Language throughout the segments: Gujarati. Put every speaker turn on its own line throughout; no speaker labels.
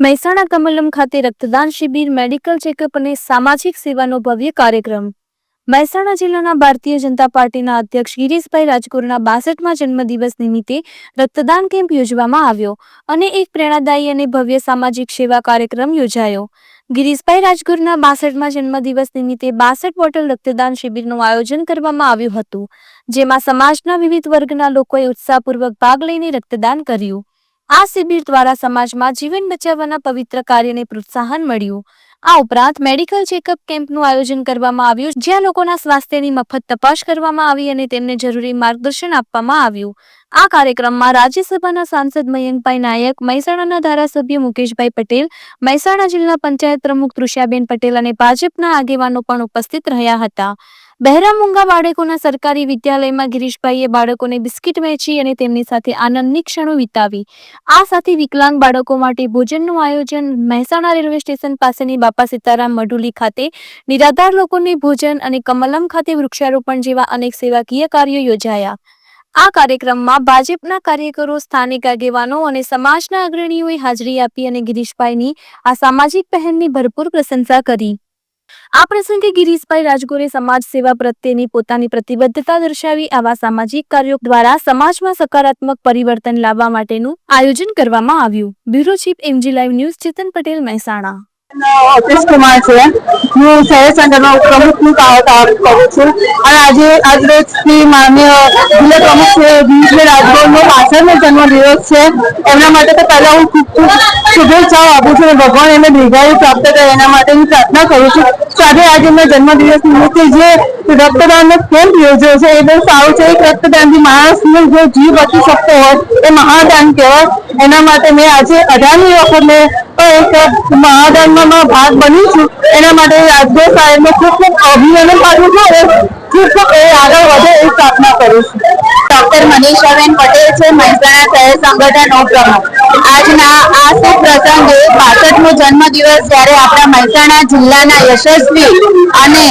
મહેસાણા કમલમ ખાતે રક્તદાન શિબિર, મેડિકલ ચેકઅપ અને સામાજિક સેવાનો ભવ્ય કાર્યક્રમ. મહેસાણા જિલ્લાના ભારતીય જનતા પાર્ટીના અધ્યક્ષ ગિરીશભાઈ રાજગુરુના બાસઠમાં જન્મદિવસ નિમિત્તે રક્તદાન કેમ્પ યોજવામાં આવ્યો અને એક પ્રેરણાદાયી અને ભવ્ય સામાજિક સેવા કાર્યક્રમ યોજાયો. ગિરીશભાઈ રાજગુરુના બાસઠમાં જન્મદિવસ નિમિત્તે બાસઠ બોટલ રક્તદાન શિબિરનું આયોજન કરવામાં આવ્યું હતું, જેમાં સમાજના વિવિધ વર્ગના લોકોએ ઉત્સાહપૂર્વક ભાગ લઈને રક્તદાન કર્યું. આ શિબિર દ્વારા સમાજમાં જીવન બચાવવાના પવિત્ર કાર્યને પ્રોત્સાહન મળ્યું. આ ઉપરાંત મેડિકલ ચેકઅપ કેમ્પનું આયોજન કરવામાં આવ્યું, જ્યાં લોકોના સ્વાસ્થ્યની મફત તપાસ કરવામાં આવી અને તેમને જરૂરી માર્ગદર્શન આપવામાં આવ્યું. આ કાર્યક્રમમાં રાજ્યસભાના સાંસદ મયંકભાઈ નાયક, મહેસાણાના ધારાસભ્ય મુકેશભાઈ પટેલ, મહેસાણા જિલ્લા પંચાયત પ્રમુખ તૃષાબેન પટેલ અને ભાજપના આગેવાનો પણ ઉપસ્થિત રહ્યા હતા. બહેરા મૂંગા બાળકોના સરકારી વિદ્યાલયમાં ગિરીશભાઈએ બાળકોને બિસ્કિટ વહેંચી અને તેમની સાથે આનંદની ક્ષણો વિતાવી. આ સાથે વિકલાંગ બાળકો માટે ભોજનનું આયોજન મહેસાણા રેલવે સ્ટેશન પાસેની બાપા સીતારામ મઢુલી ખાતે, નિરાધાર લોકોને ભોજન અને કમલમ ખાતે વૃક્ષારોપણ જેવા અનેક સેવાકીય કાર્યો યોજાયા. આ કાર્યક્રમમાં ભાજપના કાર્યકરો, સ્થાનિક આગેવાનો અને સમાજના અગ્રણીઓએ હાજરી આપી અને ગિરીશભાઈની આ સામાજિક પહેલની ભરપૂર પ્રશંસા કરી. આ પ્રસંગે ગિરીશભાઈ રાજગોરે સમાજ સેવા પ્રત્યેની પોતાની પ્રતિબદ્ધતા દર્શાવી આવા સામાજિક કાર્યો દ્વારા સમાજમાં સકારાત્મક પરિવર્તન લાવવા માટેનું આયોજન કરવામાં આવ્યું. Bureau chief MG live news Chetan Patel Mehsana.
Alpesh Kumar છે. હું શહેર સંગઠનમાં પ્રમુખનું કામ કરું છું. અને આજે આજરોજ શ્રી માન્ય જિલ્લા પ્રમુખ છે ગિરીશભાઈ રાજગોરનો પાછળનો જન્મદિવસ છે. એમના માટે તો પહેલા હું ખૂબ ખૂબ શુભેચ્છાઓ આપું છું અને ભગવાન એમને દીર્ઘાયુ પ્રાપ્ત કરે એના માટે હું પ્રાર્થના કરું છું. સાથે આજે એમના જન્મદિવસ નિમિત્તે જે રક્તદાનનો કેમ્પ યોજ્યો છે, એ બહુ સારું છે. એક રક્તદાનથી માણસનો જે જીવ બચી શકતો હોય, એ મહાદાન કહેવાય. એના માટે મેં આજે અઢારમી વખત મેં એક મહાદાનમાં ભાગ બની છું. એના માટે રાજગોર સાહેબને ખૂબ ખૂબ અભિનંદન પાઠવું છું અને ખૂબ ખૂબ એ આગળ વધે એ પ્રાર્થના કરું છું. ડોક્ટર મનીષાબેન પટેલ છે, મહેસાણા શહેર સંગઠન ઉપપ્રમુખ આજના આ શુભ પ્રસંગે બાસઠમો જન્મદિવસ જ્યારે આપણા મહેસાણા જિલ્લાના યશસ્વી અને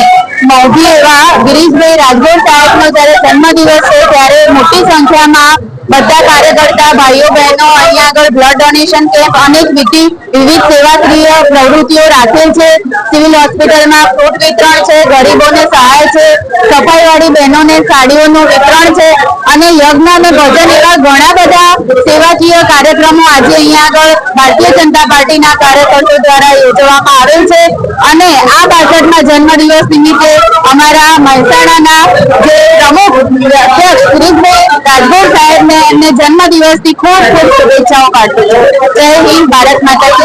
મોભી એવા ગિરીશભાઈ રાજગોર સાહેબનો જ્યારે જન્મદિવસ છે, ત્યારે મોટી સંખ્યામાં બધા કાર્યકર્તા, ભાઈઓ, બહેનો અહીંયા આગળ બ્લડ ડોનેશન કેમ્પ અનેક વિધિ વિવિધ સેવાકીય પ્રવૃત્તિઓ રાખેલ છે. સિવિલ હોસ્પિટલમાં ફ્રૂટ વિતરણ છે, ગરીબોને સહાય છે, સફાઈવાળી બહેનોને સાડીઓનું વિતરણ છે અને યજ્ઞ અને ભજન એવા ઘણા બધા સેવાકીય કાર્યક્રમો આજે અહીંયા આગળ ભારતીય જનતા પાર્ટીના કાર્યકર્તાઓ દ્વારા યોજવામાં આવેલ છે. અને આ બાસઠમાં જન્મદિવસ નિમિત્તે અમારા મહેસાણાના જે પ્રમુખ અધ્યક્ષ ગિરીશભાઈ રાજગોર સાહેબને એમને જન્મદિવસની ખૂબ ખૂબ શુભેચ્છાઓ પાઠવું છું. જય હિન્દ ભારત માતા